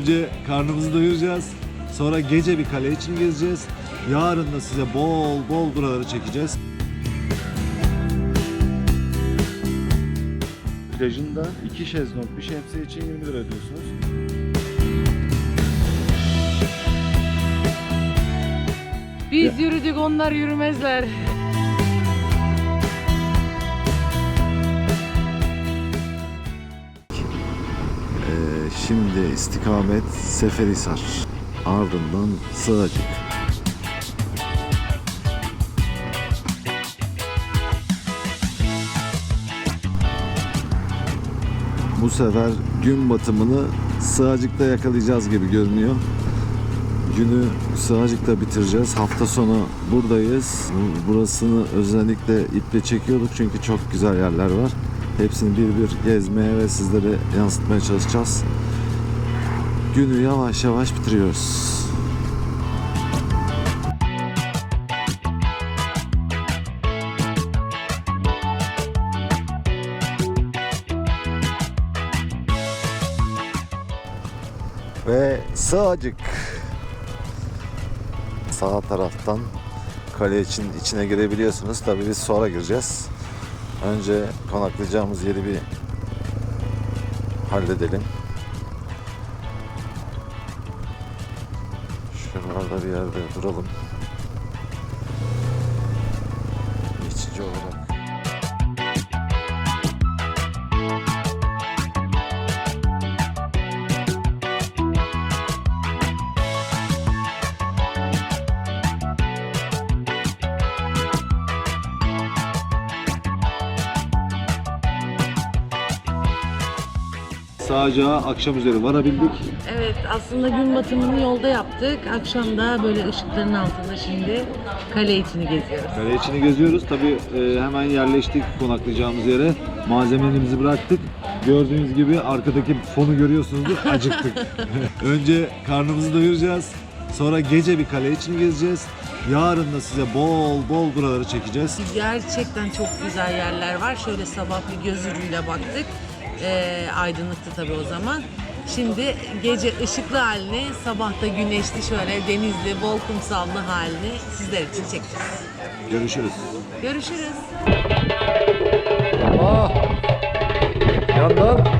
Önce karnımızı doyuracağız. Sonra gece bir kale için gezeceğiz. Yarın da size bol bol buraları çekeceğiz. Plajında iki şezlong bir şemsiye için 20 lira ödüyorsunuz. Biz yürüdük onlar yürümezler. Şimdi istikamet Seferihisar. Ardından Sığacık. Bu sefer gün batımını Sığacık'ta yakalayacağız gibi görünüyor. Günü Sığacık'ta bitireceğiz. Hafta sonu buradayız. Bu- Burasını özellikle iple çekiyorduk çünkü çok güzel yerler var. Hepsini bir bir gezmeye ve sizlere yansıtmaya çalışacağız. Günü yavaş yavaş bitiriyoruz. Ve Sığacık. Sağ taraftan kale için içine girebiliyorsunuz. Tabii biz sonra gireceğiz. Önce konaklayacağımız yeri bir halledelim. Şuralarda bir yerde duralım. Geçici olarak. Sağacağa akşam üzeri varabildik. Evet aslında gün batımını yolda yaptık. Akşam da böyle ışıkların altında şimdi kale içini geziyoruz. Kale içini geziyoruz. Tabii e, hemen yerleştik konaklayacağımız yere. Malzemelerimizi bıraktık. Gördüğünüz gibi arkadaki fonu görüyorsunuzdur. Acıktık. Önce karnımızı doyuracağız. Sonra gece bir kale için gezeceğiz. Yarın da size bol bol buraları çekeceğiz. Gerçekten çok güzel yerler var. Şöyle sabah bir göz ucuyla baktık. Ee, aydınlıktı tabii o zaman. Şimdi gece ışıklı halini, sabahta güneşli şöyle denizli, bol kumsallı halini sizler için çekeceğiz. Görüşürüz. Görüşürüz. Ah! Yandan.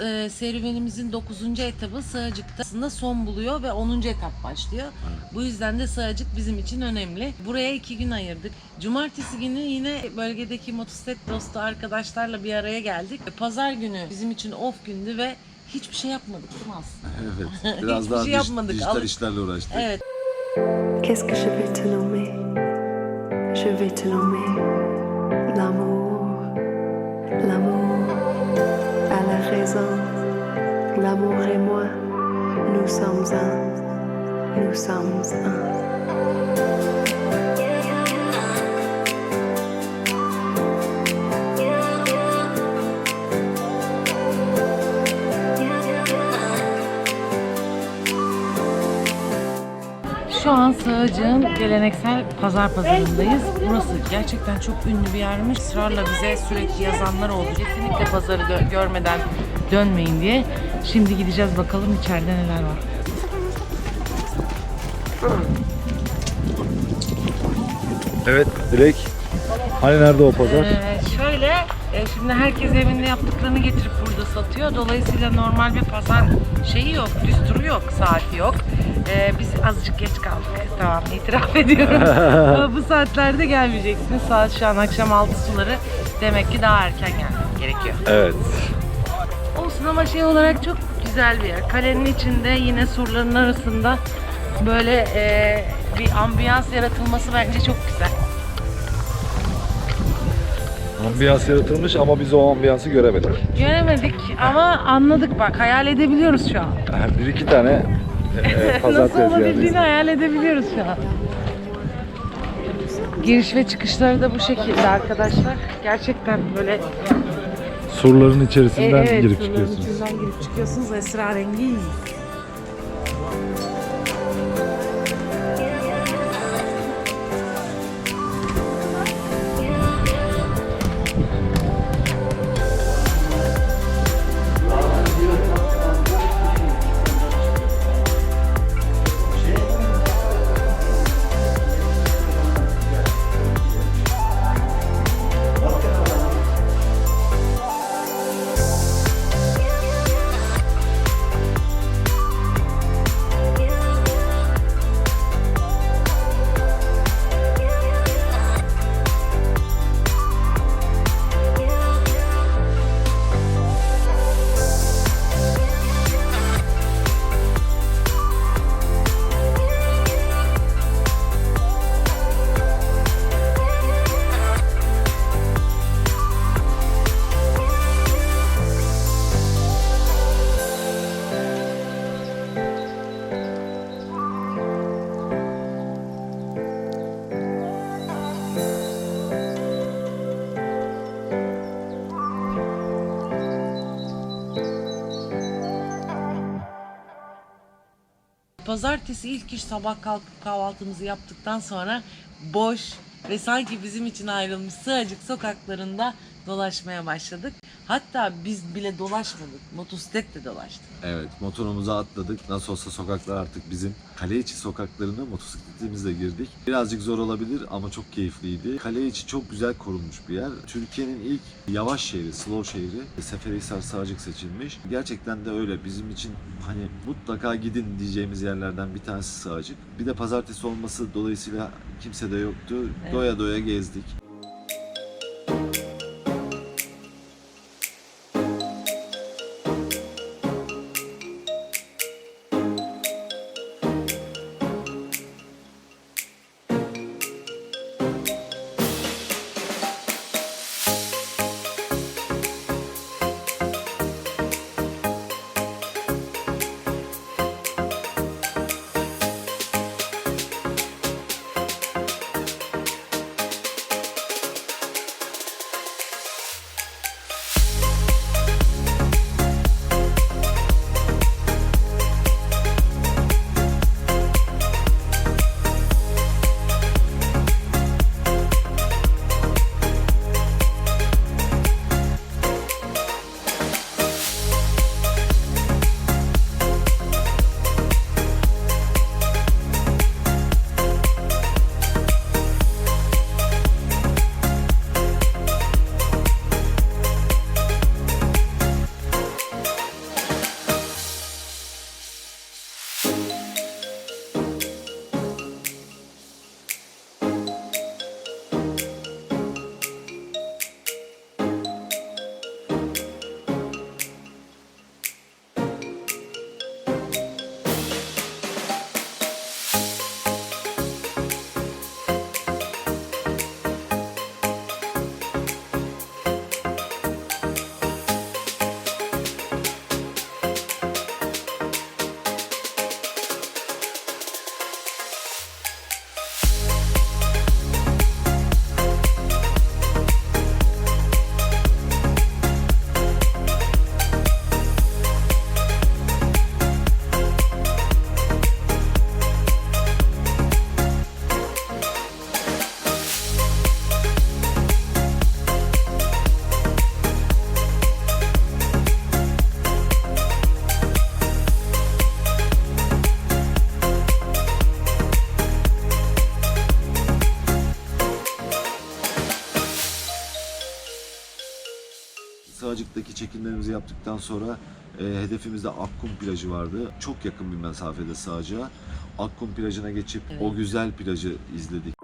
E, serüvenimizin 9. etabı Sığacık'ta aslında son buluyor ve 10. etap başlıyor. Bu yüzden de Sığacık bizim için önemli. Buraya iki gün ayırdık. Cumartesi günü yine bölgedeki motosiklet dostu arkadaşlarla bir araya geldik. Pazar günü bizim için off gündü ve hiçbir şey yapmadık değil mi aslında? Evet. Biraz Hiçbir daha şey dij- yapmadık. dijital Alış- işlerle uğraştık. Evet. Qu'est-ce que je vais te nommer Je vais te nommer l'amour. L'amour raison. L'amour et moi, nous sommes un. Nous sommes un. Şu an Sığacık Sığacık'ın geleneksel pazar pazarındayız. Burası gerçekten çok ünlü bir yermiş. Israrla bize sürekli yazanlar oldu. Kesinlikle pazarı görmeden dönmeyin diye. Şimdi gideceğiz bakalım içeride neler var. Evet Dilek. Hani nerede o pazar? Ee, şöyle, e, şimdi herkes evinde yaptıklarını getirip burada satıyor. Dolayısıyla normal bir pazar şeyi yok, düsturu yok, saati yok. Ee, biz azıcık geç kaldık. Tamam, itiraf ediyorum. Bu saatlerde gelmeyeceksiniz. Saat şu an akşam 6 suları. Demek ki daha erken gelmek gerekiyor. Evet. Olsun ama şey olarak çok güzel bir yer. Kalenin içinde yine surların arasında böyle e, bir ambiyans yaratılması bence çok güzel. Ambiyans yaratılmış ama biz o ambiyansı göremedik. Göremedik ama anladık bak hayal edebiliyoruz şu an. Bir iki tane e, pazar Nasıl olabildiğini hayal edebiliyoruz şu an. Giriş ve çıkışları da bu şekilde arkadaşlar. Gerçekten böyle Surların e, içerisinden evet, girip surların çıkıyorsunuz. içinden girip çıkıyorsunuz esrarengiz. Pazartesi ilk iş sabah kalkıp kahvaltımızı yaptıktan sonra boş ve sanki bizim için ayrılmış sığacık sokaklarında dolaşmaya başladık. Hatta biz bile dolaşmadık. Motosikletle dolaştık. Evet motorumuza atladık. Nasıl olsa sokaklar artık bizim. Kale içi sokaklarına motosikletimizle girdik. Birazcık zor olabilir ama çok keyifliydi. Kale içi çok güzel korunmuş bir yer. Türkiye'nin ilk yavaş şehri, slow şehri. Seferihisar Sağcık seçilmiş. Gerçekten de öyle. Bizim için hani mutlaka gidin diyeceğimiz yerlerden bir tanesi Sağcık. Bir de pazartesi olması dolayısıyla kimse de yoktu. Evet. Doya doya gezdik. Sığacık'taki çekimlerimizi yaptıktan sonra e, hedefimizde Akkum plajı vardı. Çok yakın bir mesafede Sığacık'a. Akkum plajına geçip Evet. o güzel plajı izledik.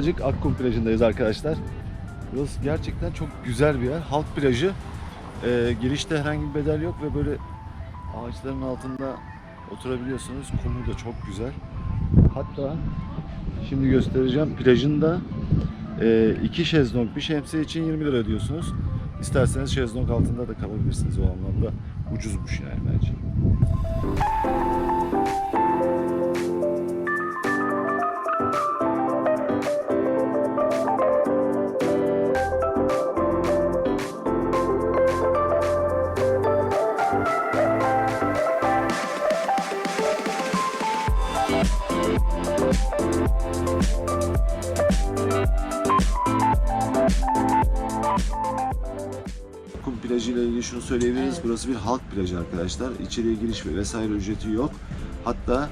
Sağcık Akkum plajındayız arkadaşlar. Burası gerçekten çok güzel bir yer. Halk plajı. Ee, girişte herhangi bir bedel yok ve böyle ağaçların altında oturabiliyorsunuz. Kumu da çok güzel. Hatta şimdi göstereceğim plajında e, iki şezlong bir şemsiye için 20 lira ödüyorsunuz. İsterseniz şezlong altında da kalabilirsiniz o anlamda. Ucuzmuş yani bence. Kum plajı ile ilgili şunu söyleyebiliriz. Evet. Burası bir halk plajı arkadaşlar. İçeriye giriş ve vesaire ücreti yok. Hatta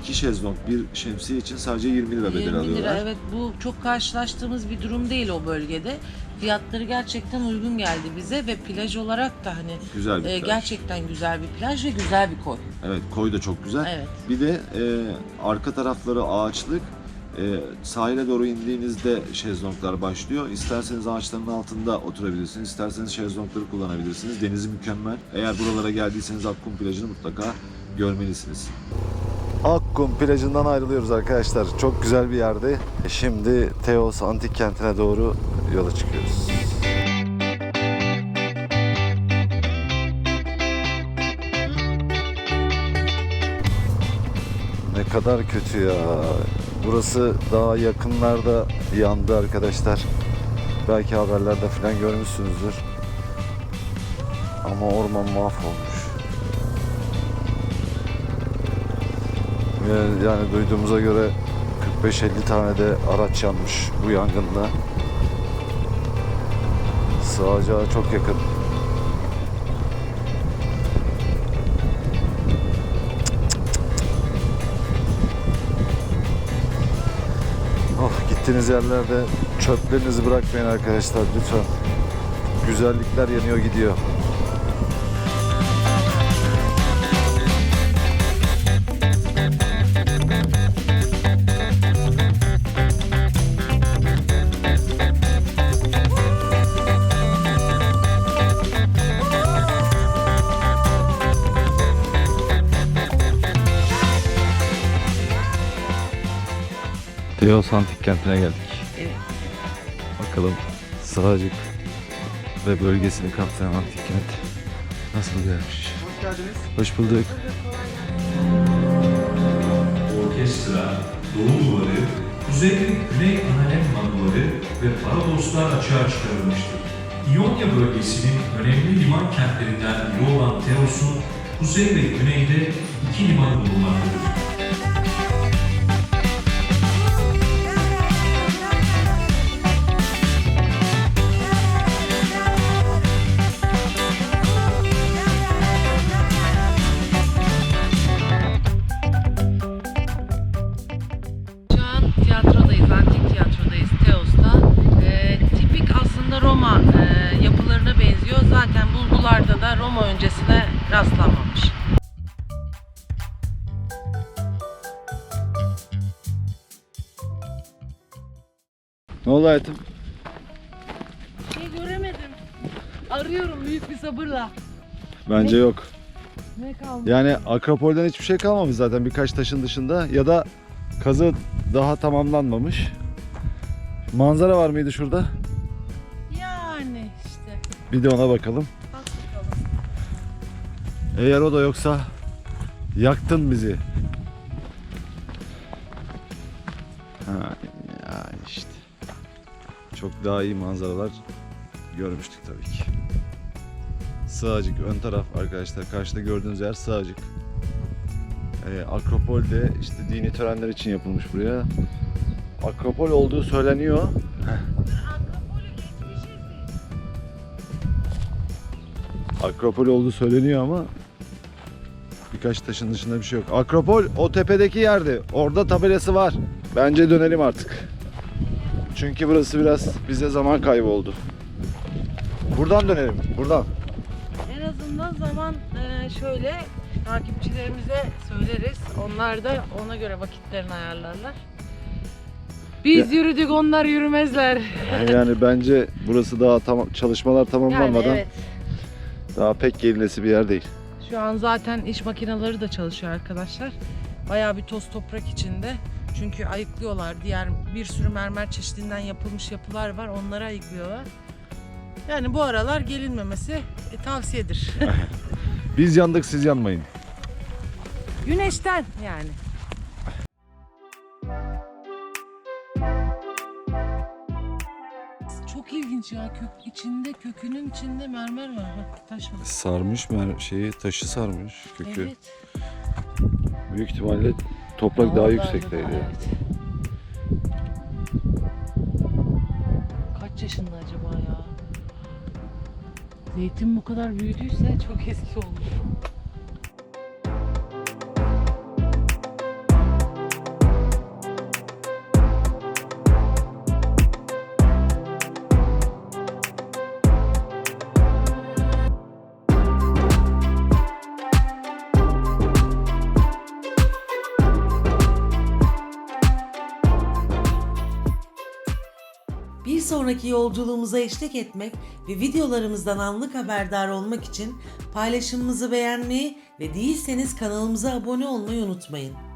iki şezlong bir şemsiye için sadece 20 lira bedel 20 alıyorlar. lira evet bu çok karşılaştığımız bir durum değil o bölgede. Fiyatları gerçekten uygun geldi bize ve plaj olarak da hani Güzel bir e, plaj. gerçekten güzel bir plaj ve güzel bir koy. Evet koy da çok güzel. Evet. Bir de e, arka tarafları ağaçlık. E, sahile doğru indiğinizde şezlonglar başlıyor. İsterseniz ağaçların altında oturabilirsiniz. isterseniz şezlongları kullanabilirsiniz. Denizi mükemmel. Eğer buralara geldiyseniz Akkum plajını mutlaka görmelisiniz. Akkum plajından ayrılıyoruz arkadaşlar. Çok güzel bir yerde. Şimdi Teos antik kentine doğru yola çıkıyoruz. Ne kadar kötü ya. Burası daha yakınlarda yandı arkadaşlar. Belki haberlerde falan görmüşsünüzdür. Ama orman mahvolmuş. Yani duyduğumuza göre 45-50 tane de araç yanmış bu yangında. Sığacağı çok yakın. Gittiğiniz yerlerde çöplerinizi bırakmayın arkadaşlar lütfen. Güzellikler yanıyor gidiyor. Teos Antik Kenti'ne geldik. Evet. Bakalım Sığacık ve bölgesini kapsayan antik kent nasıl bir yermiş? Hoş geldiniz. Hoş bulduk. orkestra, doğu duvarı, kuzey ve güney analemma duvarı ve paradoslar açığa çıkarılmıştır. İonya bölgesinin önemli liman kentlerinden biri olan Teos'un kuzey ve güneyde iki limanı bulunmaktadır. Ne oldu hayatım? Arıyorum büyük bir sabırla. Bence yok. Ne kaldı? Yani Akropol'den hiçbir şey kalmamış zaten birkaç taşın dışında ya da kazı daha tamamlanmamış. Manzara var mıydı şurada? Yani işte. Bir de ona bakalım. Bak bakalım. Eğer o da yoksa yaktın bizi. Daha iyi manzaralar görmüştük tabii ki. Sığacık ön taraf arkadaşlar. Karşıda gördüğünüz yer Sığacık. Ee, Akropol de işte dini törenler için yapılmış buraya. Akropol olduğu söyleniyor. Akropol olduğu söyleniyor ama birkaç taşın dışında bir şey yok. Akropol o tepedeki yerde. Orada tabelası var. Bence dönelim artık. Çünkü burası biraz bize zaman kaybı oldu. Buradan dönelim. Buradan. En azından zaman e, şöyle takipçilerimize söyleriz. Onlar da ona göre vakitlerini ayarlarlar. Biz yürüdük onlar yürümezler. Yani bence burası daha tamam çalışmalar Yani tamamlanmadan evet. daha pek gelinesi bir yer değil. Şu an zaten iş makineleri de çalışıyor arkadaşlar. Bayağı bir toz toprak içinde. Çünkü ayıklıyorlar. Diğer bir sürü mermer çeşidinden yapılmış yapılar var. Onları ayıklıyorlar. Yani bu aralar gelinmemesi e, tavsiyedir. Biz yandık siz yanmayın. Güneşten yani. Çok ilginç ya kök içinde kökünün içinde mermer var bak taş var. Sarmış şeyi taşı sarmış kökü. Evet. Büyük ihtimalle toprak daha yüksekteydi. evet. Kaç yaşında acaba ya? Zeytin bu kadar büyüdüyse çok eski olmuş. Sonraki yolculuğumuza eşlik etmek ve videolarımızdan anlık haberdar olmak için paylaşımımızı beğenmeyi ve değilseniz kanalımıza abone olmayı unutmayın.